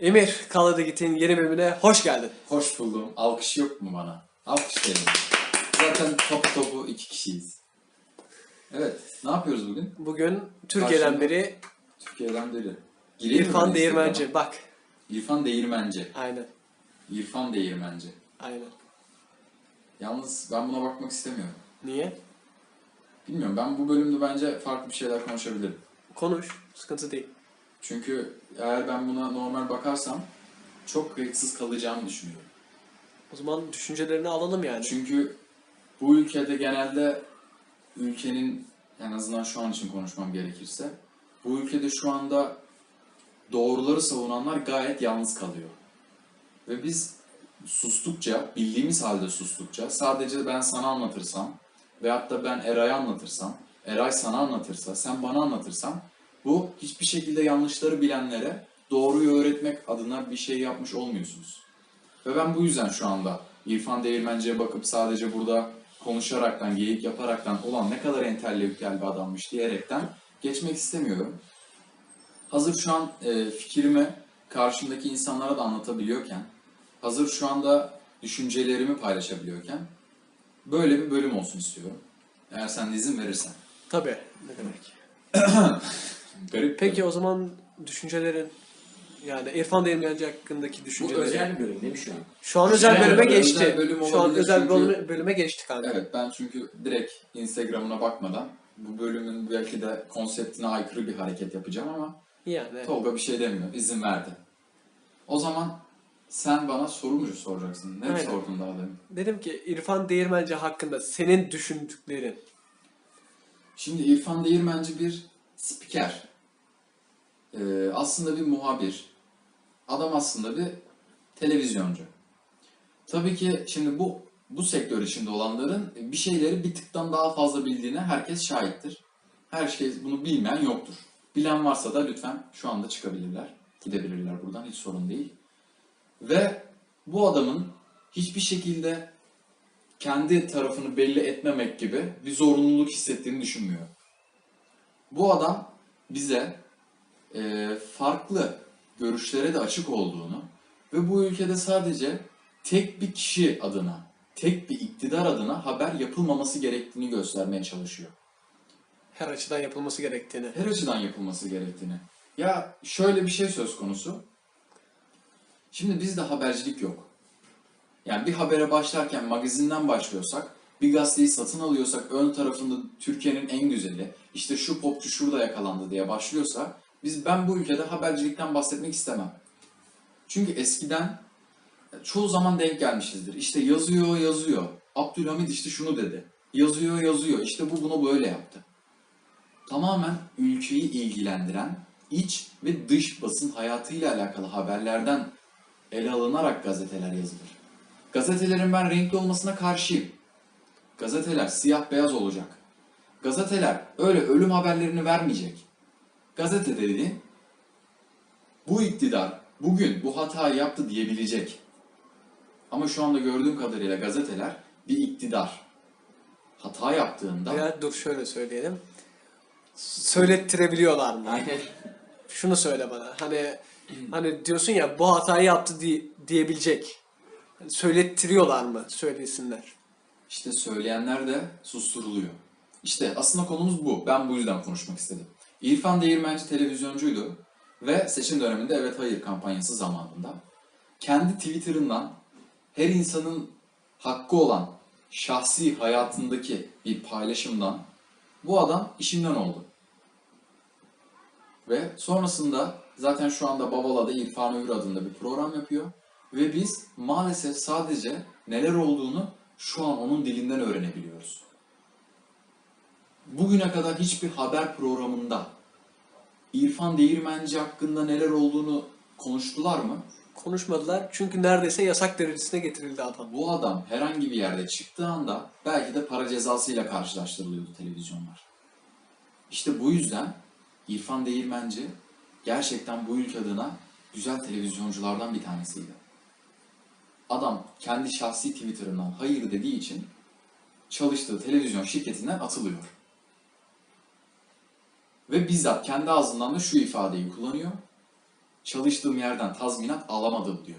Emir Kaladı Git'in yeni bölümüne hoş geldin. Hoş buldum. Alkış yok mu bana? Alkış verin. Zaten topu topu iki kişiyiz. Evet. Ne yapıyoruz bugün? Bugün Türkiye'den Karşımda- beri Türkiye'den biri. Gireyim mi İrfan Değirmenci. Instagram'a? Bak. İrfan Değirmenci. Aynen. İrfan Değirmenci. Aynen. Yalnız ben buna bakmak istemiyorum. Niye? Bilmiyorum. Ben bu bölümde bence farklı bir şeyler konuşabilirim. Konuş. Sıkıntı değil. Çünkü eğer ben buna normal bakarsam çok kayıtsız kalacağımı düşünüyorum. O zaman düşüncelerini alalım yani. Çünkü bu ülkede genelde ülkenin en azından şu an için konuşmam gerekirse bu ülkede şu anda doğruları savunanlar gayet yalnız kalıyor. Ve biz sustukça, bildiğimiz halde sustukça sadece ben sana anlatırsam veyahut da ben Eray'a anlatırsam, Eray sana anlatırsa, sen bana anlatırsan bu hiçbir şekilde yanlışları bilenlere doğruyu öğretmek adına bir şey yapmış olmuyorsunuz. Ve ben bu yüzden şu anda İrfan Değirmenci'ye bakıp sadece burada konuşaraktan, geyik yaparaktan olan ne kadar entelektüel bir adammış diyerekten geçmek istemiyorum. Hazır şu an e, fikrimi karşımdaki insanlara da anlatabiliyorken, hazır şu anda düşüncelerimi paylaşabiliyorken böyle bir bölüm olsun istiyorum. Eğer sen izin verirsen. Tabii. Ne demek. Garip. Peki o zaman düşüncelerin yani İrfan Değirmenci hakkındaki Bu düşünceleri. özel bölüm değil mi şu an? Şu an özel Evet, bölüme özel geçti. bölüm Şu an olabilir özel çünkü- bölüme, bölüme geçti kanka. Evet ben çünkü direkt Instagram'ına bakmadan bu bölümün belki de konseptine aykırı bir hareket yapacağım ama Yani. Tolga bir şey demiyor, izin verdi. O zaman sen bana soru mu soracaksın? Ne Aynen. sordun daha demin? Dedim ki İrfan Değirmenci hakkında senin düşündüklerin. Şimdi İrfan Değirmenci bir spiker. Ee, aslında bir muhabir. Adam aslında bir televizyoncu. Tabii ki şimdi bu bu sektör içinde olanların bir şeyleri bir tıktan daha fazla bildiğine herkes şahittir. Herkes bunu bilmeyen yoktur. Bilen varsa da lütfen şu anda çıkabilirler. Gidebilirler buradan hiç sorun değil. Ve bu adamın hiçbir şekilde kendi tarafını belli etmemek gibi bir zorunluluk hissettiğini düşünmüyor. Bu adam bize e, farklı görüşlere de açık olduğunu ve bu ülkede sadece tek bir kişi adına, tek bir iktidar adına haber yapılmaması gerektiğini göstermeye çalışıyor. Her açıdan yapılması gerektiğini. Her açıdan yapılması gerektiğini. Ya şöyle bir şey söz konusu. Şimdi bizde habercilik yok. Yani bir habere başlarken magazinden başlıyorsak, bir gazeteyi satın alıyorsak ön tarafında Türkiye'nin en güzeli, işte şu popçu şurada yakalandı diye başlıyorsa, biz ben bu ülkede habercilikten bahsetmek istemem. Çünkü eskiden çoğu zaman denk gelmişizdir. İşte yazıyor yazıyor. Abdülhamid işte şunu dedi. Yazıyor yazıyor. İşte bu bunu böyle yaptı tamamen ülkeyi ilgilendiren iç ve dış basın hayatıyla alakalı haberlerden ele alınarak gazeteler yazılır. Gazetelerin ben renkli olmasına karşıyım. Gazeteler siyah beyaz olacak. Gazeteler öyle ölüm haberlerini vermeyecek. Gazete dediğin bu iktidar bugün bu hatayı yaptı diyebilecek. Ama şu anda gördüğüm kadarıyla gazeteler bir iktidar hata yaptığında Veya dur şöyle söyleyelim. Söylettirebiliyorlar mı? Aynen. Şunu söyle bana. Hani hani diyorsun ya bu hatayı yaptı di- diyebilecek. Hani söylettiriyorlar mı? Söylesinler. İşte söyleyenler de susturuluyor. İşte aslında konumuz bu. Ben bu yüzden konuşmak istedim. İrfan Değirmenci televizyoncuydu ve seçim döneminde evet hayır kampanyası zamanında kendi Twitter'ından her insanın hakkı olan şahsi hayatındaki bir paylaşımdan bu adam işinden oldu. Ve sonrasında zaten şu anda Babala'da İrfan Ömür adında bir program yapıyor. Ve biz maalesef sadece neler olduğunu şu an onun dilinden öğrenebiliyoruz. Bugüne kadar hiçbir haber programında İrfan Değirmenci hakkında neler olduğunu konuştular mı? Konuşmadılar çünkü neredeyse yasak derecesine getirildi adam. Bu adam herhangi bir yerde çıktığı anda belki de para cezasıyla karşılaştırılıyordu televizyonlar. İşte bu yüzden İrfan Değirmenci gerçekten bu ülke adına güzel televizyonculardan bir tanesiydi. Adam kendi şahsi Twitter'ından hayır dediği için çalıştığı televizyon şirketinden atılıyor. Ve bizzat kendi ağzından da şu ifadeyi kullanıyor. çalıştığım yerden tazminat alamadım diyor.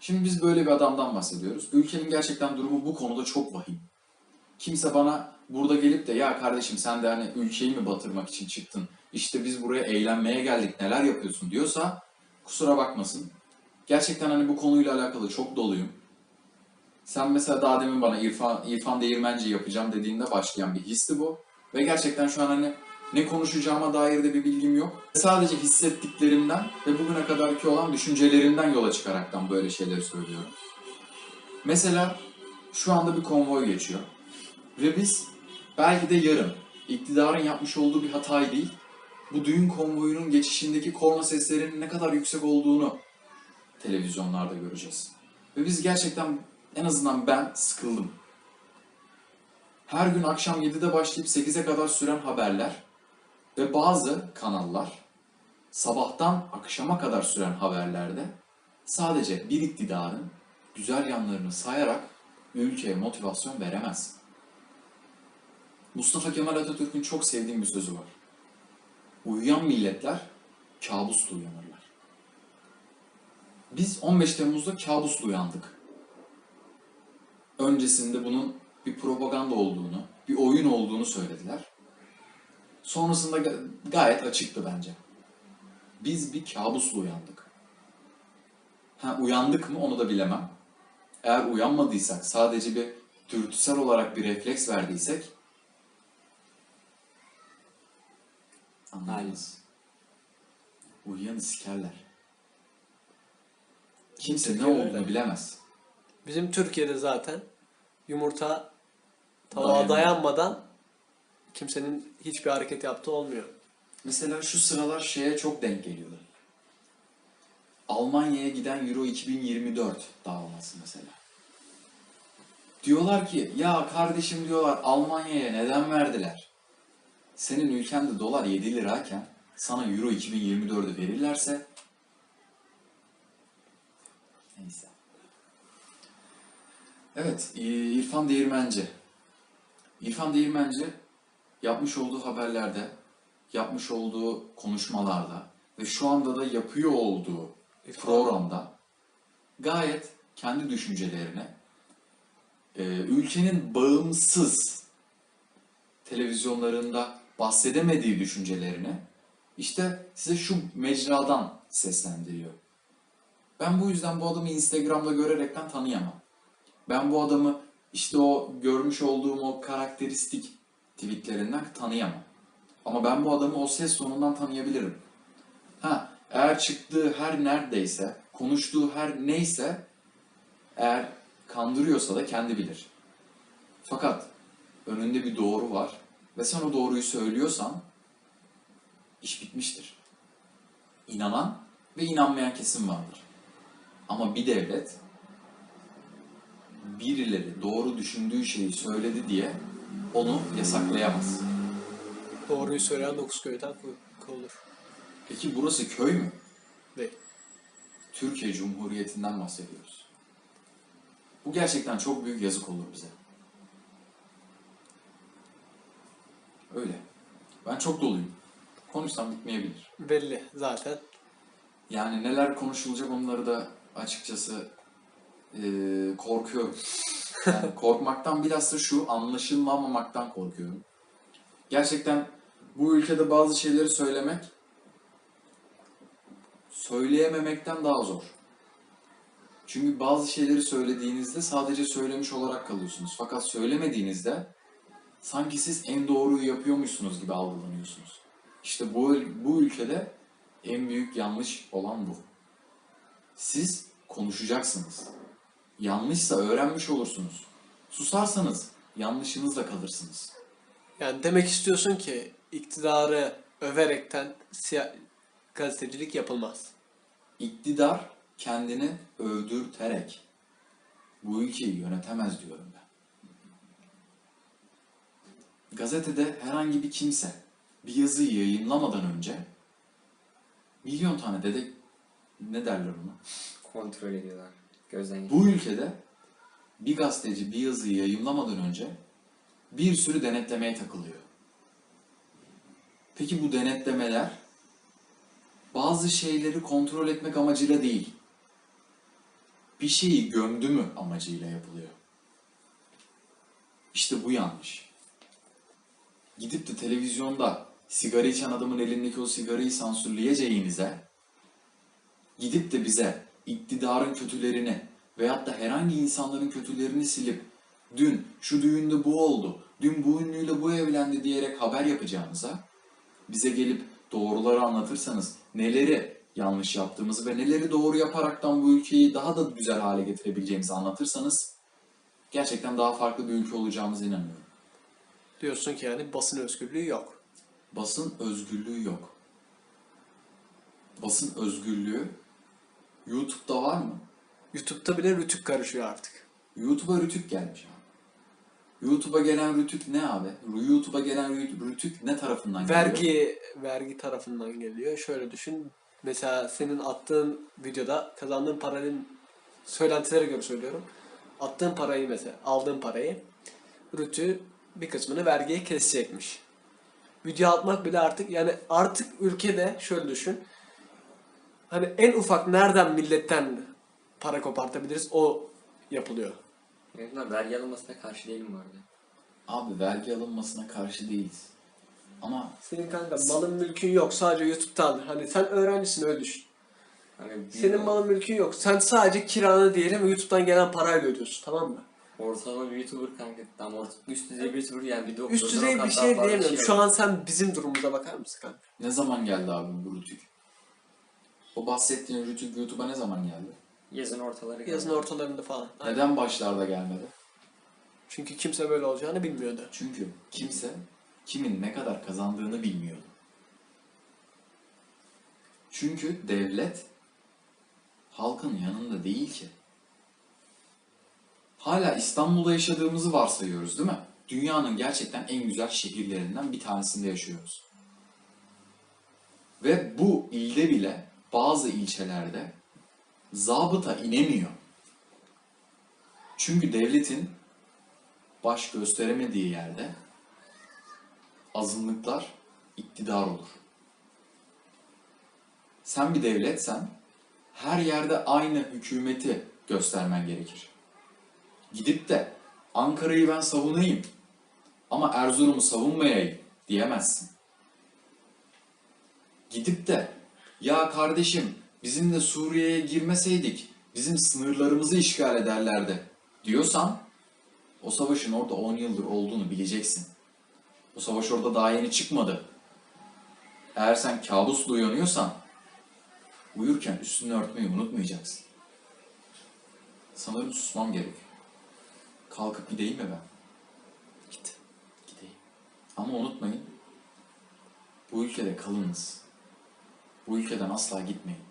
Şimdi biz böyle bir adamdan bahsediyoruz. Ülkenin gerçekten durumu bu konuda çok vahim. Kimse bana burada gelip de ya kardeşim sen de hani ülkeyi mi batırmak için çıktın? İşte biz buraya eğlenmeye geldik neler yapıyorsun diyorsa kusura bakmasın. Gerçekten hani bu konuyla alakalı çok doluyum. Sen mesela daha demin bana İrfan, İrfan Değirmenci yapacağım dediğinde başlayan bir histi bu. Ve gerçekten şu an hani ne konuşacağıma dair de bir bilgim yok. Sadece hissettiklerimden ve bugüne kadarki olan düşüncelerimden yola çıkaraktan böyle şeyleri söylüyorum. Mesela şu anda bir konvoy geçiyor. Ve biz belki de yarın iktidarın yapmış olduğu bir hatayı değil, bu düğün konvoyunun geçişindeki korna seslerinin ne kadar yüksek olduğunu televizyonlarda göreceğiz. Ve biz gerçekten en azından ben sıkıldım. Her gün akşam 7'de başlayıp 8'e kadar süren haberler ve bazı kanallar sabahtan akşama kadar süren haberlerde sadece bir iktidarın güzel yanlarını sayarak ülkeye motivasyon veremez. Mustafa Kemal Atatürk'ün çok sevdiğim bir sözü var. Uyuyan milletler kabusla uyanırlar. Biz 15 Temmuz'da kabusla uyandık. Öncesinde bunun bir propaganda olduğunu, bir oyun olduğunu söylediler. Sonrasında ga- gayet açıktı bence. Biz bir kabusla uyandık. Ha uyandık mı onu da bilemem. Eğer uyanmadıysak, sadece bir dürtüsel olarak bir refleks verdiysek anlarız. Uyuyanı sikerler. Kimse ne olduğunu bilemez. Bizim Türkiye'de zaten yumurta tavuğa Dayanıyor. dayanmadan kimsenin hiçbir hareket yaptığı olmuyor. Mesela şu sıralar şeye çok denk geliyor. Almanya'ya giden Euro 2024 davası mesela. Diyorlar ki ya kardeşim diyorlar Almanya'ya neden verdiler? Senin ülkende dolar 7 lirayken sana Euro 2024'ü verirlerse neyse. Evet, İrfan Değirmenci. İrfan Değirmenci yapmış olduğu haberlerde, yapmış olduğu konuşmalarda ve şu anda da yapıyor olduğu İrfan- programda gayet kendi düşüncelerini e, ülkenin bağımsız televizyonlarında bahsedemediği düşüncelerini işte size şu mecradan seslendiriyor. Ben bu yüzden bu adamı Instagram'da görerekten tanıyamam. Ben bu adamı işte o görmüş olduğum o karakteristik tweetlerinden tanıyamam. Ama ben bu adamı o ses tonundan tanıyabilirim. Ha, eğer çıktığı her neredeyse, konuştuğu her neyse, eğer kandırıyorsa da kendi bilir. Fakat önünde bir doğru var ve sen o doğruyu söylüyorsan iş bitmiştir. İnanan ve inanmayan kesim vardır. Ama bir devlet birileri doğru düşündüğü şeyi söyledi diye onu yasaklayamaz. Doğruyu söyleyen dokuz köyden kovulur. Peki burası köy mü? Değil. Türkiye Cumhuriyeti'nden bahsediyoruz. Bu gerçekten çok büyük yazık olur bize. Öyle. Ben çok doluyum. Konuşsam bitmeyebilir. Belli zaten. Yani neler konuşulacak onları da açıkçası eee, korkuyorum. Yani korkmaktan bilhassa şu anlaşılmamamaktan korkuyorum. Gerçekten bu ülkede bazı şeyleri söylemek söyleyememekten daha zor. Çünkü bazı şeyleri söylediğinizde sadece söylemiş olarak kalıyorsunuz. Fakat söylemediğinizde sanki siz en doğruyu yapıyormuşsunuz gibi algılanıyorsunuz. İşte bu, bu ülkede en büyük yanlış olan bu. Siz konuşacaksınız. Yanlışsa öğrenmiş olursunuz. Susarsanız yanlışınızla kalırsınız. Yani demek istiyorsun ki iktidarı överekten gazetecilik yapılmaz. İktidar kendini övdürterek bu ülkeyi yönetemez diyorum ben. Gazetede herhangi bir kimse bir yazıyı yayınlamadan önce milyon tane dede ne derler ona? Kontrol ediyorlar. Gözden. Bu ülkede bir gazeteci bir yazıyı yayınlamadan önce bir sürü denetlemeye takılıyor. Peki bu denetlemeler bazı şeyleri kontrol etmek amacıyla değil. Bir şeyi gömdü mü amacıyla yapılıyor. İşte bu yanlış. Gidip de televizyonda sigara içen adamın elindeki o sigarayı sansürleyeceğinize gidip de bize iktidarın kötülerini veyahut da herhangi insanların kötülerini silip dün şu düğünde bu oldu, dün bu ünlüyle bu evlendi diyerek haber yapacağınıza bize gelip doğruları anlatırsanız neleri yanlış yaptığımızı ve neleri doğru yaparaktan bu ülkeyi daha da güzel hale getirebileceğimizi anlatırsanız gerçekten daha farklı bir ülke olacağımıza inanıyorum. Diyorsun ki yani basın özgürlüğü yok. Basın özgürlüğü yok. Basın özgürlüğü YouTube'da var mı? YouTube'da bile rütük karışıyor artık. YouTube'a rütük gelmiş abi. YouTube'a gelen rütük ne abi? YouTube'a gelen rü- rütük ne tarafından geliyor? Vergi vergi tarafından geliyor. Şöyle düşün. Mesela senin attığın videoda kazandığın paranın söylentilere göre söylüyorum. Attığın parayı mesela aldığın parayı Rütü bir kısmını vergiye kesecekmiş. Video atmak bile artık yani artık ülkede şöyle düşün. Hani en ufak nereden milletten para kopartabiliriz o yapılıyor. Evet, ben vergi alınmasına karşı değilim bu arada. Abi vergi alınmasına karşı değiliz. Ama Senin kanka malın mülkün yok sadece YouTube'dan. Hani sen öğrencisin öyle düşün. Hani Senin malın mülkün yok. Sen sadece kiranı diyelim YouTube'dan gelen parayla ödüyorsun tamam mı? Ortalama bir YouTuber kanka. Tam orta, üst düzey bir YouTuber yani bir doktordan Üst düzey bir şey diyemiyorum. Şu alıyor. an sen bizim durumumuza bakar mısın kanka? ne zaman geldi abi bu rütük? O bahsettiğin rütük YouTube'a ne zaman geldi? Yazın ortaları. Yazın kanka. ortalarında falan. Aynen. Neden başlarda gelmedi? Çünkü kimse böyle olacağını bilmiyordu. Çünkü kimse kimin ne kadar kazandığını bilmiyordu. Çünkü devlet halkın yanında değil ki. Hala İstanbul'da yaşadığımızı varsayıyoruz değil mi? Dünyanın gerçekten en güzel şehirlerinden bir tanesinde yaşıyoruz. Ve bu ilde bile bazı ilçelerde zabıta inemiyor. Çünkü devletin baş gösteremediği yerde azınlıklar iktidar olur. Sen bir devletsen her yerde aynı hükümeti göstermen gerekir. Gidip de Ankara'yı ben savunayım ama Erzurum'u savunmayayım diyemezsin. Gidip de ya kardeşim bizim de Suriye'ye girmeseydik bizim sınırlarımızı işgal ederlerdi diyorsan o savaşın orada 10 yıldır olduğunu bileceksin. O savaş orada daha yeni çıkmadı. Eğer sen kabusla uyanıyorsan uyurken üstünü örtmeyi unutmayacaksın. Sanırım susmam gerek. Kalkıp gideyim mi ben? Git. Gideyim. Ama unutmayın. Bu ülkede kalınız. Bu ülkeden asla gitmeyin.